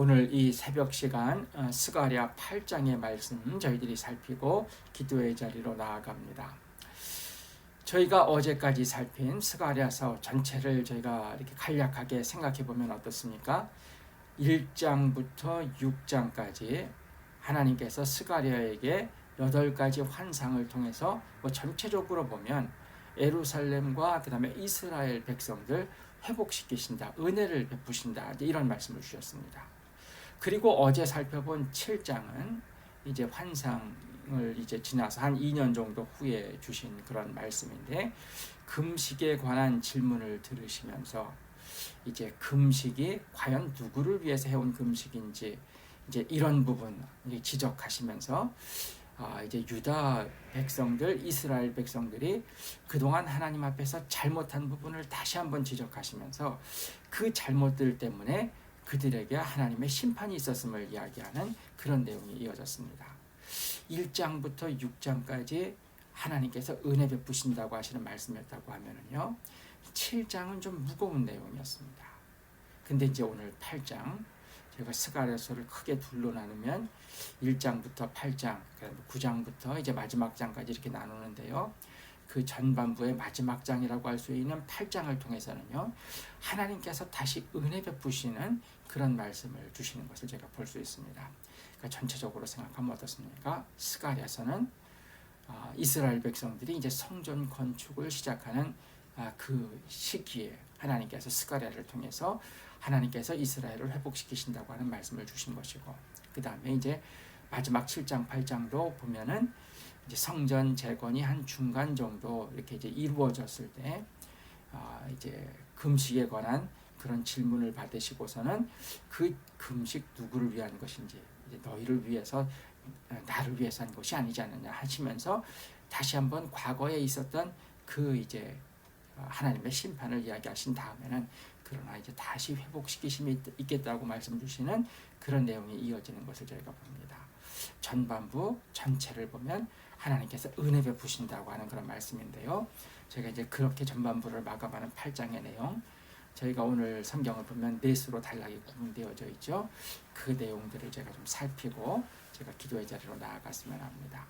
오늘 이 새벽 시간 어, 스가랴 8장의 말씀 저희들이 살피고 기도의 자리로 나아갑니다. 저희가 어제까지 살핀 스가랴서 전체를 저희가 이렇게 간략하게 생각해 보면 어떻습니까? 1장부터 6장까지 하나님께서 스가랴에게 여덟 가지 환상을 통해서 뭐 전체적으로 보면 에루살렘과 그다음에 이스라엘 백성들 회복시키신다, 은혜를 베푸신다 이런 말씀을 주셨습니다. 그리고 어제 살펴본 7장은 이제 환상을 이제 지나서 한 2년 정도 후에 주신 그런 말씀인데 금식에 관한 질문을 들으시면서 이제 금식이 과연 누구를 위해서 해온 금식인지 이제 이런 부분 지적하시면서 아, 이제 유다 백성들, 이스라엘 백성들이 그동안 하나님 앞에서 잘못한 부분을 다시 한번 지적하시면서 그 잘못들 때문에 그들에게 하나님의 심판이 있었음을 이야기하는 그런 내용이 이어졌습니다. 1장부터 6장까지 하나님께서 은혜 베푸신다고 하시는 말씀이었다고 하면은요. 7장은 좀 무거운 내용이었습니다. 근데 이제 오늘 8장 제가 스가랴서를 크게 둘로 나누면 1장부터 8장, 9장부터 이제 마지막 장까지 이렇게 나누는데요. 그 전반부의 마지막 장이라고 할 수 있는 8장을 통해서는요. 하나님께서 다시 은혜 베푸시는 그런 말씀을 주시는 것을 제가 볼 수 있습니다. 그러니까 전체적으로 생각하면 어떻습니까? 스가랴서는 아, 이스라엘 백성들이 이제 성전 건축을 시작하는 아, 그 시기에 하나님께서 스가랴를 통해서 하나님께서 이스라엘을 회복시키신다고 하는 말씀을 주신 것이고 그 다음에 이제 마지막 7장 8장도 보면은 이제 성전 재건이 한 중간 정도 이렇게 이제 이루어졌을 때 아, 이제 금식에 관한 그런 질문을 받으시고서는 그 금식 누구를 위한 것인지 너희를 위해서 나를 위해서 한 것이 아니지 않느냐 하시면서 다시 한번 과거에 있었던 그 이제 하나님의 심판을 이야기하신 다음에는 그러나 이제 다시 회복시키심이 있겠다고 말씀 주시는 그런 내용이 이어지는 것을 저희가 봅니다. 전반부 전체를 보면 하나님께서 은혜 베푸신다고 하는 그런 말씀인데요. 저희가 이제 그렇게 전반부를 마감하는 8장의 내용 저희가 오늘 성경을 보면 넷으로 단락이 구분되어져 있죠. 그 내용들을 제가 좀 살피고 제가 기도의 자리로 나아갔으면 합니다.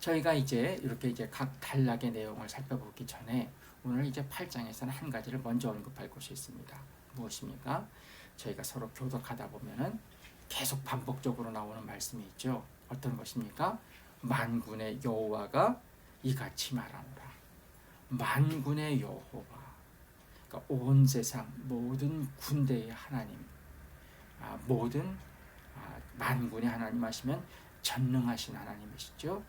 저희가 이제 이렇게 이제 각 단락의 내용을 살펴보기 전에 오늘 이제 8장에서는 한 가지를 먼저 언급할 것이 있습니다. 무엇입니까? 저희가 서로 교독하다 보면은 계속 반복적으로 나오는 말씀이 있죠. 어떤 것입니까? 만군의 여호와가 이같이 말하노라. 만군의 여호와. 그러니까 온 세상 모든 군대의 하나님, 아, 모든 아, 만군의 하나님 하시면 전능하신 하나님이시죠.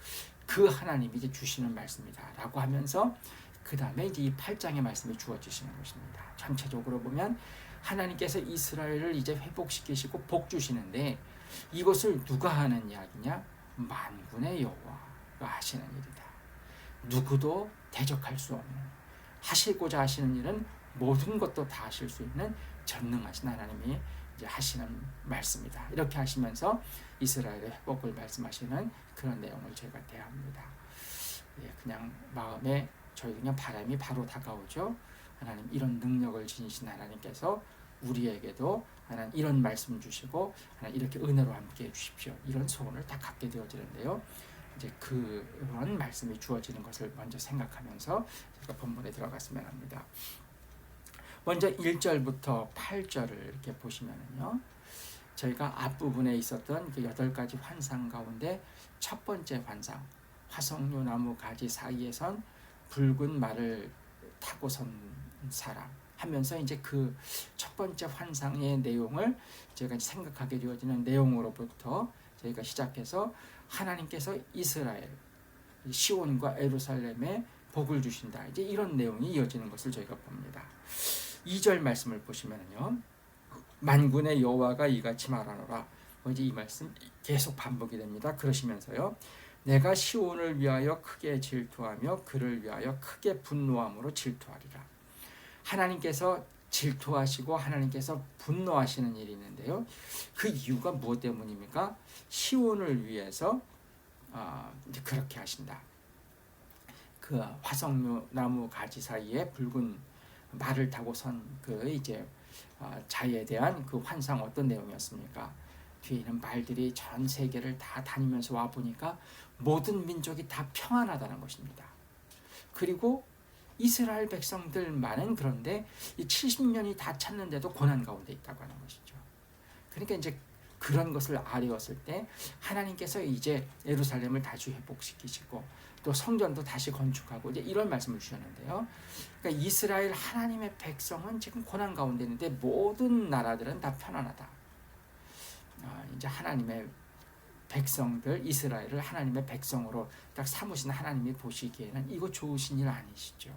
그 하나님이 이제 주시는 말씀이다라고 하면서 그 다음에 이 8장의 말씀이 주어지시는 것입니다. 전체적으로 보면 하나님께서 이스라엘을 이제 회복시키시고 복 주시는데 이것을 누가 하는 이야기냐? 만군의 여호와가 하시는 일이다. 누구도 대적할 수 없는 하시고자 하시는 일은 모든 것도 다 하실 수 있는 전능하신 하나님이 이제 하시는 말씀이다. 이렇게 하시면서 이스라엘의 회복을 말씀하시는 그런 내용을 제가 대합니다. 예, 그냥 마음에 저희 그냥 바람이 바로 다가오죠. 하나님 이런 능력을 지니신 하나님께서 우리에게도 하나님 이런 말씀 주시고 하나님 이렇게 은혜로 함께 해 주십시오. 이런 소원을 다 갖게 되어지는데요. 이제 그런 말씀이 주어지는 것을 먼저 생각하면서 제가 본문에 들어갔으면 합니다. 먼저 1절부터 8절을 이렇게 보시면은요. 저희가 앞부분에 있었던 그 여덟 가지 환상 가운데 첫 번째 환상 화석류 나무 가지 사이에선 붉은 말을 타고 선 사람 하면서 이제 그 첫 번째 환상의 내용을 제가 생각하게 되어지는 내용으로부터 저희가 시작해서 하나님께서 이스라엘 시온과 에루살렘에 복을 주신다. 이제 이런 내용이 이어지는 것을 저희가 봅니다. 2절 말씀을 보시면요. 만군의 여호와가 이같이 말하노라. 뭐 이제 이 말씀 계속 반복이 됩니다. 그러시면서요. 내가 시온을 위하여 크게 질투하며 그를 위하여 크게 분노함으로 질투하리라. 하나님께서 질투하시고 하나님께서 분노하시는 일이 있는데요. 그 이유가 무엇 때문입니까? 시온을 위해서 어, 그렇게 하신다. 그 화석나무 가지 사이에 붉은 말을 타고 선 그 이제 아, 자에 대한 그 환상 어떤 내용이었습니까? 뒤에 있는 말들이 전 세계를 다 다니면서 와 보니까 모든 민족이 다 평안하다는 것입니다. 그리고 이스라엘 백성들만은 그런데 이 70년이 다 찼는데도 고난 가운데 있다고 하는 것이죠. 그러니까 이제 그런 것을 아뢰었을 때 하나님께서 이제 예루살렘을 다시 회복시키시고 또 성전도 다시 건축하고 이제 이런 말씀을 주셨는데요. 그러니까 이스라엘 하나님의 백성은 지금 고난 가운데 있는데 모든 나라들은 다 편안하다. 아, 이제 하나님의 백성들 이스라엘을 하나님의 백성으로 딱 삼으신 하나님이 보시기에는 이거 좋으신 일 아니시죠.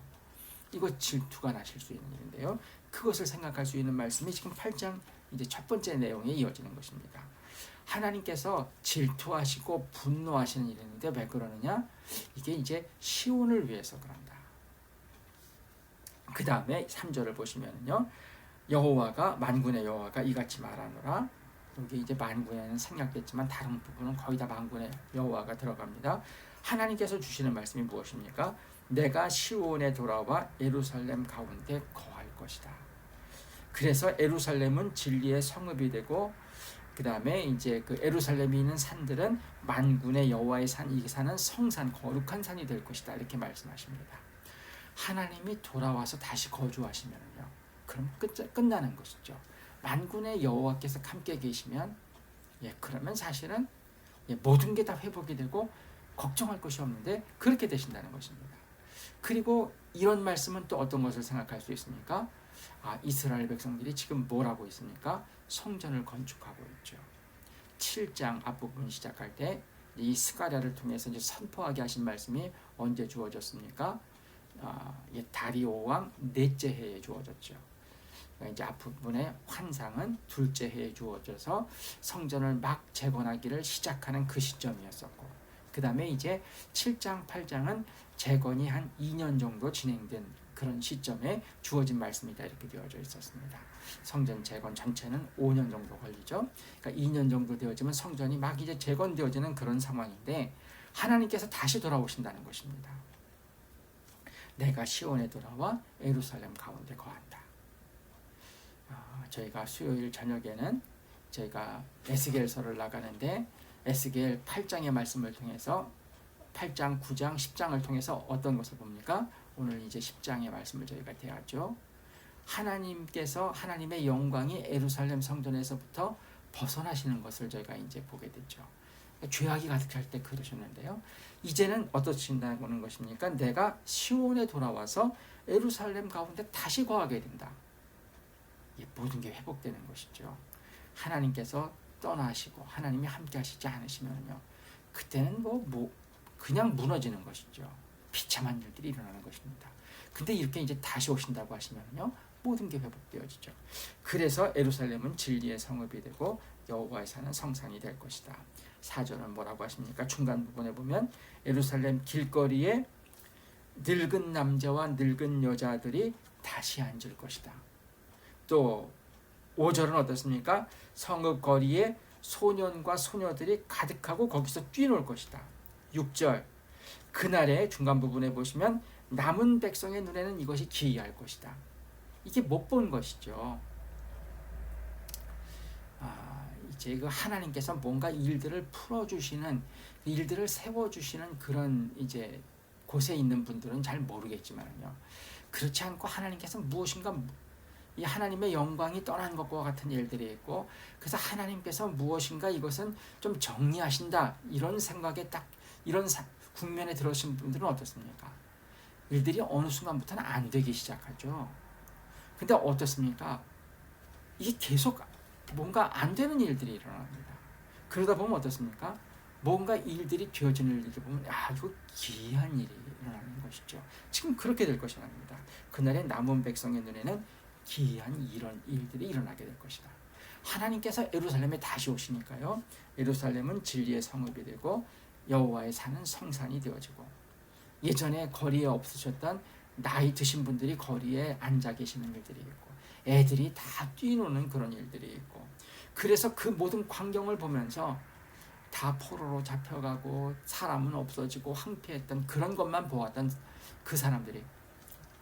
이거 질투가 나실 수 있는 일인데요. 그것을 생각할 수 있는 말씀이 지금 8장 이제 첫 번째 내용에 이어지는 것입니다. 하나님께서 질투하시고 분노하시는 일인데 왜 그러느냐? 이게 이제 시온을 위해서 그런다. 그 다음에 3절을 보시면요. 여호와가 만군의 여호와가 이같이 말하노라 여기 이제 만군에는 생략됐지만 다른 부분은 거의 다 만군의 여호와가 들어갑니다. 하나님께서 주시는 말씀이 무엇입니까? 내가 시온에 돌아와 예루살렘 가운데 거할 것이다. 그래서 예루살렘은 진리의 성읍이 되고 그 다음에 이제 그 예루살렘이 있는 산들은 만군의 여호와의 산, 이 산은 성산, 거룩한 산이 될 것이다. 이렇게 말씀하십니다. 하나님이 돌아와서 다시 거주하시면요. 그럼 끝, 끝나는 것이죠. 만군의 여호와께서 함께 계시면 예, 그러면 사실은 예, 모든 게 다 회복이 되고 걱정할 것이 없는데 그렇게 되신다는 것입니다. 그리고 이런 말씀은 또 어떤 것을 생각할 수 있습니까? 아, 이스라엘 백성들이 지금 뭘 하고 있습니까? 성전을 건축하고 있죠. 7장 앞부분 시작할 때 이 스가랴를 통해서 이제 선포하게 하신 말씀이 언제 주어졌습니까? 아, 다리오 왕 넷째 해에 주어졌죠. 그러니까 이제 앞부분의 환상은 둘째 해에 주어져서 성전을 막 재건하기를 시작하는 그 시점이었었고 그 다음에 이제 7장, 8장은 재건이 한 2년 정도 진행된 그런 시점에 주어진 말씀이다 이렇게 되어져 있었습니다. 성전 재건 전체는 5년 정도 걸리죠. 그러니까 2년 정도 되어지면 성전이 막 이제 재건되어지는 그런 상황인데 하나님께서 다시 돌아오신다는 것입니다. 내가 시온에 돌아와 예루살렘 가운데 거한다. 어, 저희가 수요일 저녁에는 저희가 에스겔서를 나가는데 에스겔 8장의 말씀을 통해서 8장, 9장, 10장을 통해서 어떤 것을 봅니까? 오늘 이제 10장의 말씀을 저희가 대하죠. 하나님께서 하나님의 영광이 에루살렘 성전에서부터 벗어나시는 것을 저희가 이제 보게 됐죠. 죄악이 가득할 때 그러셨는데요. 이제는 어떠신다는 것입니까? 내가 시온에 돌아와서 에루살렘 가운데 다시 거하게 된다. 모든 게 회복되는 것이죠. 하나님께서 떠나시고 하나님이 함께 하시지 않으시면요. 그때는 뭐, 뭐 그냥 무너지는 것이죠. 비참한 일들이 일어나는 것입니다. 근데 이렇게 이제 다시 오신다고 하시면요. 모든 게 회복되어지죠. 그래서 에루살렘은 진리의 성읍이 되고 여호와의 사는 성산이 될 것이다. 사절은 뭐라고 하십니까? 중간 부분에 보면 에루살렘 길거리에 늙은 남자와 늙은 여자들이 다시 앉을 것이다. 또 5절은 어떻습니까? 성읍 거리에 소년과 소녀들이 가득하고 거기서 뛰놀 것이다. 6절 그날의 중간 부분에 보시면 남은 백성의 눈에는 이것이 기이할 것이다. 이게 못 본 것이죠. 아, 이제 그 하나님께서 뭔가 일들을 풀어주시는 일들을 세워주시는 그런 이제 곳에 있는 분들은 잘 모르겠지만요. 그렇지 않고 하나님께서 무엇인가 이 하나님의 영광이 떠난 것과 같은 일들이 있고 그래서 하나님께서 무엇인가 이것은 좀 정리하신다 이런 생각에 딱 이런 사, 국면에 들어오신 분들은 어떻습니까? 일들이 어느 순간부터는 안 되기 시작하죠. 근데 어떻습니까? 이게 계속 뭔가 안 되는 일들이 일어납니다. 그러다 보면 어떻습니까? 뭔가 일들이 되어지는 일들 보면 아 이거 기이한 일이 일어나는 것이죠. 지금 그렇게 될 것이 아닙니다. 그날의 남은 백성의 눈에는 기이한 이런 일들이 일어나게 될 것이다. 하나님께서 예루살렘에 다시 오시니까요. 예루살렘은 진리의 성읍이 되고 여호와의 사는 성산이 되어지고 예전에 거리에 없으셨던 나이 드신 분들이 거리에 앉아 계시는 일들이 있고 애들이 다 뛰노는 그런 일들이 있고 그래서 그 모든 광경을 보면서 다 포로로 잡혀가고 사람은 없어지고 황폐했던 그런 것만 보았던 그 사람들이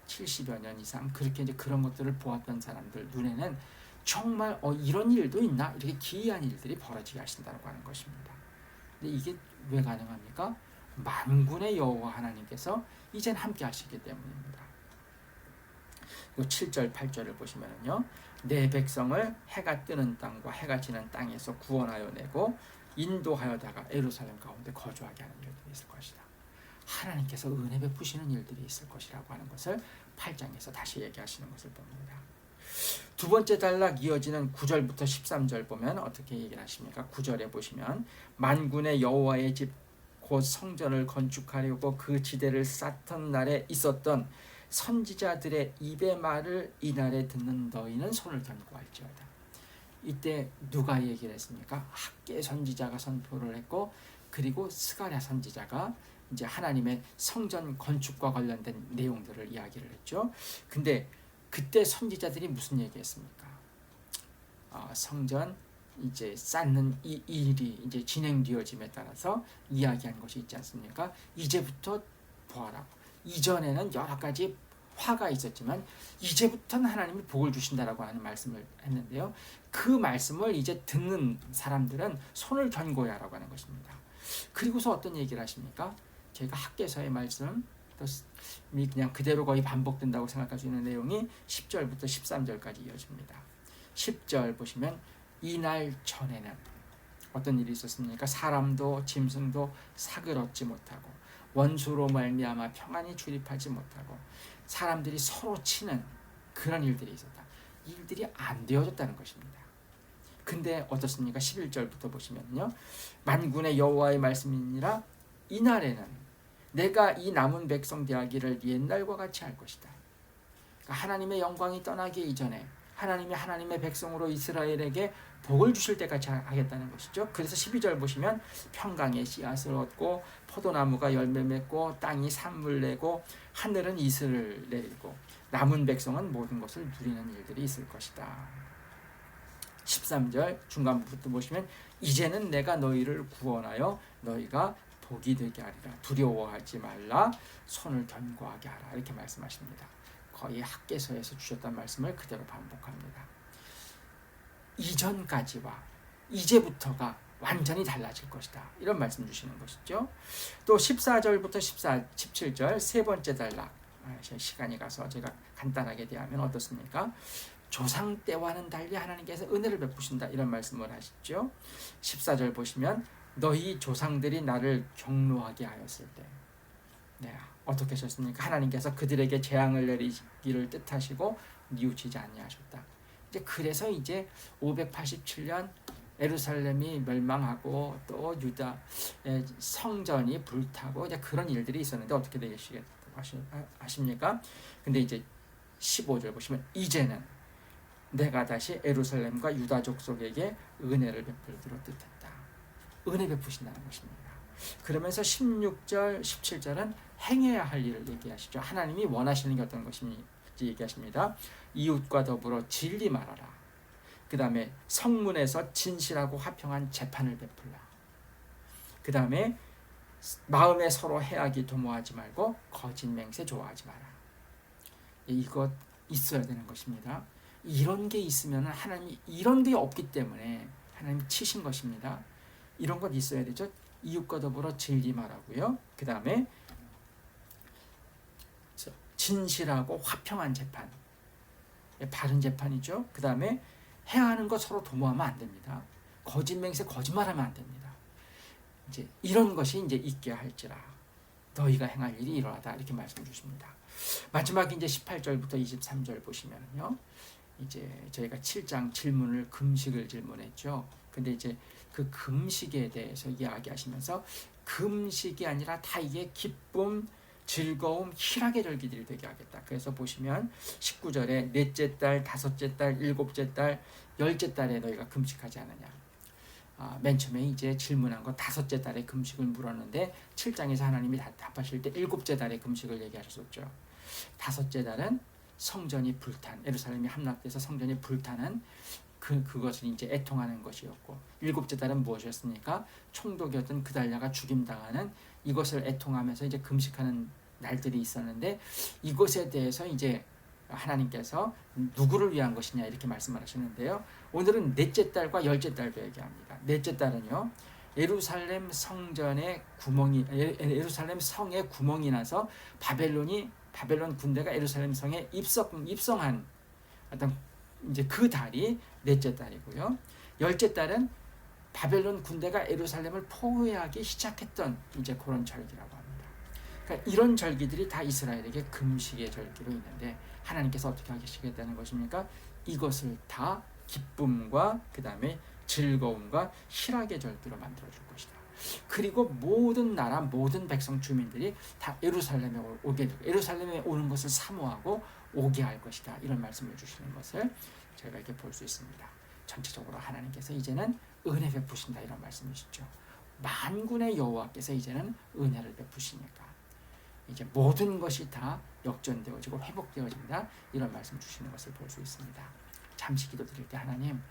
70여 년 이상 그렇게 이제 그런 것들을 보았던 사람들 눈에는 정말 어, 이런 일도 있나 이렇게 기이한 일들이 벌어지게 하신다고 하는 것입니다. 근데 이게 왜 가능합니까? 만군의 여호와 하나님께서 이젠 함께 하시기 때문입니다. 그 7절 8절을 보시면요. 내 백성을 해가 뜨는 땅과 해가 지는 땅에서 구원하여 내고 인도하여다가 에루살렘 가운데 거주하게 하는 일들이 있을 것이다. 하나님께서 은혜 베푸시는 일들이 있을 것이라고 하는 것을 8장에서 다시 얘기하시는 것을 봅니다. 두 번째 단락 이어지는 9절부터 13절 보면 어떻게 얘기를 하십니까? 9절에 보시면 만군의 여호와의 집 곧 성전을 건축하려고 그 지대를 쌓던 날에 있었던 선지자들의 입의 말을 이날에 듣는 너희는 손을 견고할지어다. 이때 누가 얘기를 했습니까? 학계 선지자가 선포를 했고 그리고 스가랴 선지자가 이제 하나님의 성전 건축과 관련된 내용들을 이야기를 했죠. 근데 그때 선지자들이 무슨 얘기했습니까? 어, 성전 이제 쌓는 이 일이 이제 진행되어짐에 따라서 이야기한 것이 있지 않습니까? 이제부터 보아라. 이전에는 여러 가지 화가 있었지만 이제부터는 하나님이 복을 주신다라고 하는 말씀을 했는데요. 그 말씀을 이제 듣는 사람들은 손을 견고해라고 하는 것입니다. 그리고서 어떤 얘기를 하십니까? 제가 학계서의 말씀 또 그냥 그대로 거의 반복된다고 생각할 수 있는 내용이 10절부터 13절까지 이어집니다. 10절 보시면 이날 전에는 어떤 일이 있었습니까? 사람도 짐승도 사글 얻지 못하고 원수로 말미암아 평안히 출입하지 못하고 사람들이 서로 치는 그런 일들이 있었다. 일들이 안 되어졌다는 것입니다. 근데 어떻습니까? 11절부터 보시면요. 만군의 여호와의 말씀이니라 이날에는 내가 이 남은 백성 대하기를 옛날과 같이 할 것이다. 그러니까 하나님의 영광이 떠나기 이전에 하나님이 하나님의 백성으로 이스라엘에게 복을 주실 때까지 하겠다는 것이죠. 그래서 12절 보시면 평강의 씨앗을 얻고 포도나무가 열매 맺고 땅이 산물 내고 하늘은 이슬을 내리고 남은 백성은 모든 것을 누리는 일들이 있을 것이다. 13절 중간부터 보시면 이제는 내가 너희를 구원하여 너희가 복이 되게 하리라 두려워하지 말라 손을 견고하게 하라 이렇게 말씀하십니다. 거의 학계서에서 주셨던 말씀을 그대로 반복합니다. 이전까지와 이제부터가 완전히 달라질 것이다. 이런 말씀 주시는 것이죠. 또 14절부터 14, 17절 세 번째 단락 아, 시간이 가서 제가 간단하게 대하면 어떻습니까? 조상 때와는 달리 하나님께서 은혜를 베푸신다 이런 말씀을 하시죠. 14절 보시면 너희 조상들이 나를 경노하게 하였을 때 네, 어떻게 하셨습니까? 하나님께서 그들에게 재앙을 내리기를 뜻하시고 뉘우치지 아니하셨다. 이제 그래서 이제 587년 에루살렘이 멸망하고 또 유다 성전이 불타고 이제 그런 일들이 있었는데 어떻게 되시겠습니까? 근데 이제 15절 보시면 이제는 내가 다시 에루살렘과 유다 족 속에게 은혜를 베풀기로 뜻했다. 은혜 베푸신다는 것입니다. 그러면서 16절, 17절은 행해야 할 일을 얘기하시죠. 하나님이 원하시는 게 어떤 것인지 얘기하십니다. 이웃과 더불어 진리 말하라. 그 다음에 성문에서 진실하고 화평한 재판을 베풀라. 그 다음에 마음에 서로 해악이 도모하지 말고 거짓 맹세 좋아하지 마라. 이것 있어야 되는 것입니다. 이런 게 있으면 하나님이 이런 게 없기 때문에 하나님 치신 것입니다. 이런 것 있어야 되죠. 이웃과 더불어 진리 말하고요. 그 다음에 진실하고 화평한 재판, 예, 바른 재판이죠. 그 다음에 해하는 거 서로 도모하면 안 됩니다. 거짓 맹세, 거짓말하면 안 됩니다. 이제 이런 것이 이제 있게 할지라 너희가 행할 일이 이러하다 이렇게 말씀 주십니다. 마지막 이제 18절부터 23절 보시면요. 이제 저희가 7장 질문을 금식을 질문했죠. 근데 이제 그 금식에 대해서 이야기하시면서 금식이 아니라 다 이게 기쁨, 즐거움, 희락의 절기들이 되게 하겠다. 그래서 보시면 19절에 넷째 달, 다섯째 달, 일곱째 달, 열째 달에 너희가 금식하지 않느냐. 아, 맨 처음에 이제 질문한 거 다섯째 달에 금식을 물었는데 7장에서 하나님이 답하실 때 일곱째 달에 금식을 얘기하셨죠. 다섯째 달은 성전이 불탄 예루살렘이 함락돼서 성전이 불타는 그 그것을 이제 애통하는 것이었고 일곱째 달은 무엇이었습니까? 총독이었던 그달랴가 죽임당하는 이것을 애통하면서 이제 금식하는 날들이 있었는데 이것에 대해서 이제 하나님께서 누구를 위한 것이냐 이렇게 말씀을 하시는데요. 오늘은 넷째 딸과 열째 딸도 얘기합니다. 넷째 딸은요. 예루살렘 성전에 구멍이 예- 예루살렘 성에 구멍이 나서 바벨론이 바벨론 군대가 예루살렘 성에 입성 입성한 어떤 이제 그 달이 넷째 달이고요. 열째 달은 바벨론 군대가 예루살렘을 포위하기 시작했던 이제 그런 절기라고 합니다. 그러니까 이런 절기들이 다 이스라엘에게 금식의 절기로 있는데 하나님께서 어떻게 하시겠다는 것입니까? 이것을 다 기쁨과 그 다음에 즐거움과 희락의 절기로 만들어 줄 것이다. 그리고 모든 나라 모든 백성 주민들이 다 예루살렘에 오- 오게 되고 예루살렘에 오는 것을 사모하고 오게 할 것이다. 이런 말씀을 주시는 것을 저희가 이렇게 볼 수 있습니다. 전체적으로 하나님께서 이제는 은혜 베푸신다 이런 말씀이시죠. 만군의 여호와께서 이제는 은혜를 베푸시니까 이제 모든 것이 다 역전되어지고 회복되어진다 이런 말씀 주시는 것을 볼 수 있습니다. 잠시 기도 드릴 때 하나님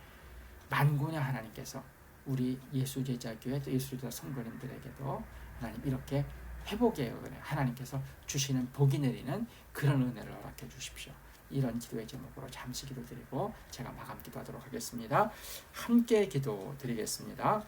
만군의 하나님께서 우리 예수 제자 교회 또 예수 제자 성도님들에게도 하나님 이렇게 회복의 은혜 하나님께서 주시는 복이 내리는 그런 은혜를 허락해 주십시오. 이런 기도의 제목으로 잠시 기도드리고 제가 마감 기도하도록 하겠습니다. 함께 기도드리겠습니다.